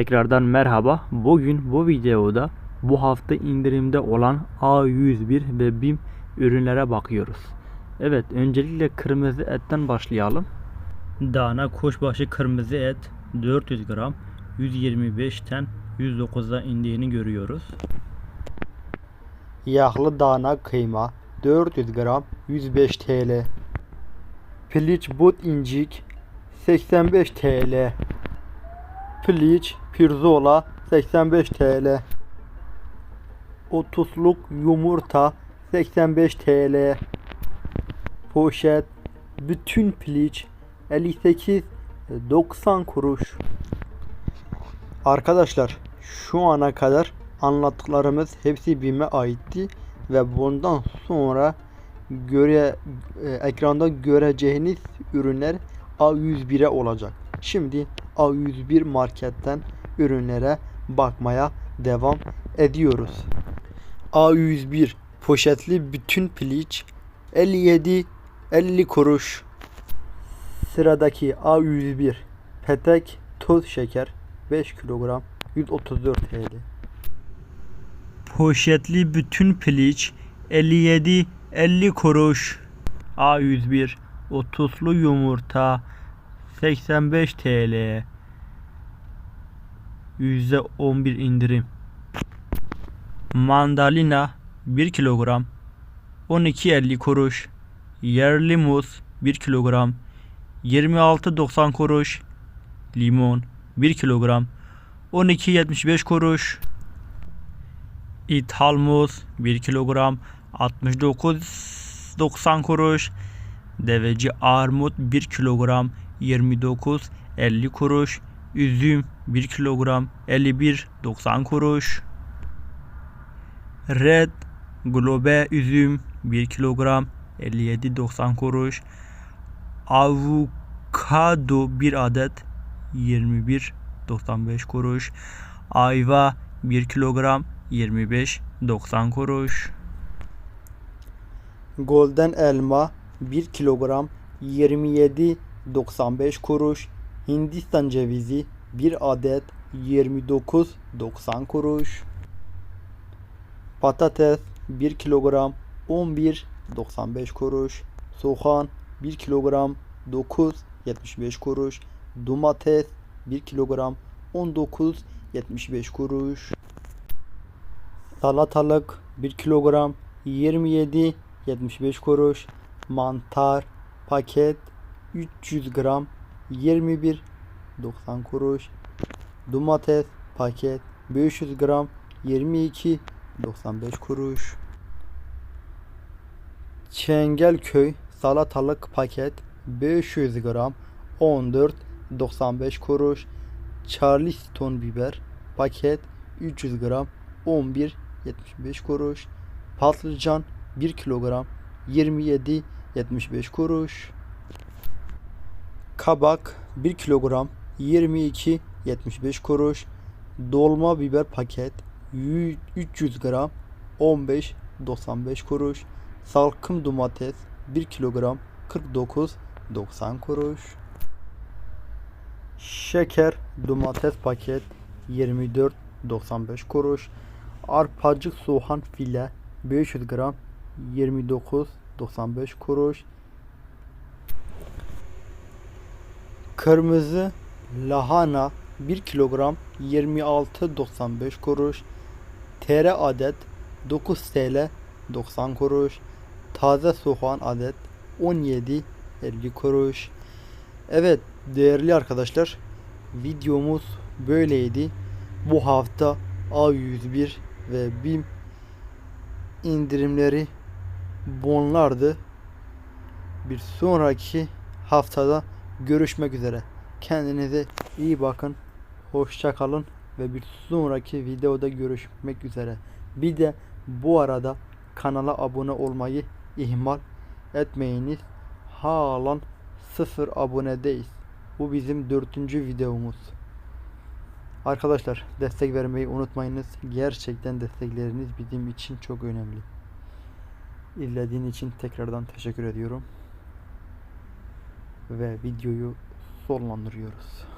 tekrardan merhaba. Bugün bu videoda bu hafta indirimde olan A101 ve BİM ürünlere bakıyoruz. Evet, öncelikle kırmızı etten başlayalım. Dana kuşbaşı kırmızı et 400 gram 125'ten 109'a indiğini görüyoruz. Yağlı dana kıyma 400 gram 105 TL. Piliç but incik 85 TL. Piliç pirzola 85 TL. 30'luk yumurta 85 TL. Poşet bütün piliç 58 90 kuruş. Arkadaşlar şu ana kadar anlattıklarımız hepsi BİM'e aitti ve bundan sonra göre e, ekranda göreceğiniz ürünler A101'e olacak. Şimdi A101 marketten ürünlere bakmaya devam ediyoruz. A101 poşetli bütün piliç 57 50 kuruş. Sıradaki A101 petek toz şeker 5 kilogram 134 TL. Poşetli bütün piliç 57 50 kuruş. A101 30'lu yumurta 85 TL. %11 indirim. Mandalina 1 kilogram 12.50 kuruş. Yerli muz 1 kilogram 26.90 kuruş. Limon 1 kilogram 12.75 kuruş. İthal muz 1 kilogram 69.90 kuruş. Deveci armut 1 kilogram 29.50 kuruş. Üzüm 1 kilogram 51.90 kuruş. Red Globe üzüm 1 kilogram 57.90 kuruş. Avokado 1 adet 21.95 kuruş. Ayva 1 kilogram 25.90 kuruş. Golden elma 1 kilogram 27.95 kuruş. Hindistan cevizi 1 adet 29.90 kuruş. Patates 1 kilogram 11.95 kuruş. Soğan 1 kilogram 9.75 kuruş. Domates 1 kilogram 19.75 kuruş. Salatalık 1 kilogram 27.75 kuruş. Mantar paket 300 gram 21.90 kuruş. Domates paket 500 gram 22.95 kuruş. Çengelköy salatalık paket 500 gram 14.95 kuruş. Charleston biber paket 300 gram 11.75 kuruş. Patlıcan 1 kilogram 27.75 kuruş. Kabak 1 kilogram 22.75 kuruş. Dolma biber paket 100 300 gram 15.95 kuruş. Salkım domates 1 kilogram 49.90 kuruş. Şeker domates paket 24.95 kuruş. Arpacık soğan file 500 gram 29.95 kuruş. Kırmızı lahana 1 kilogram 26.95 kuruş. Tere adet 9 TL 90 kuruş. Taze soğan adet 17 50 kuruş. Evet değerli arkadaşlar videomuz böyleydi. Bu hafta A101 ve BİM indirimleri bonlardı. Bir sonraki haftada görüşmek üzere. Kendinize iyi bakın. Hoşça kalın ve bir sonraki videoda görüşmek üzere. Bir de bu arada kanala abone olmayı ihmal etmeyiniz. Halen sıfır abonedeyiz. Bu bizim dördüncü videomuz. Arkadaşlar destek vermeyi unutmayınız. Gerçekten destekleriniz bizim için çok önemli. İzlediğin için tekrardan teşekkür ediyorum. Ve videoyu sonlandırıyoruz.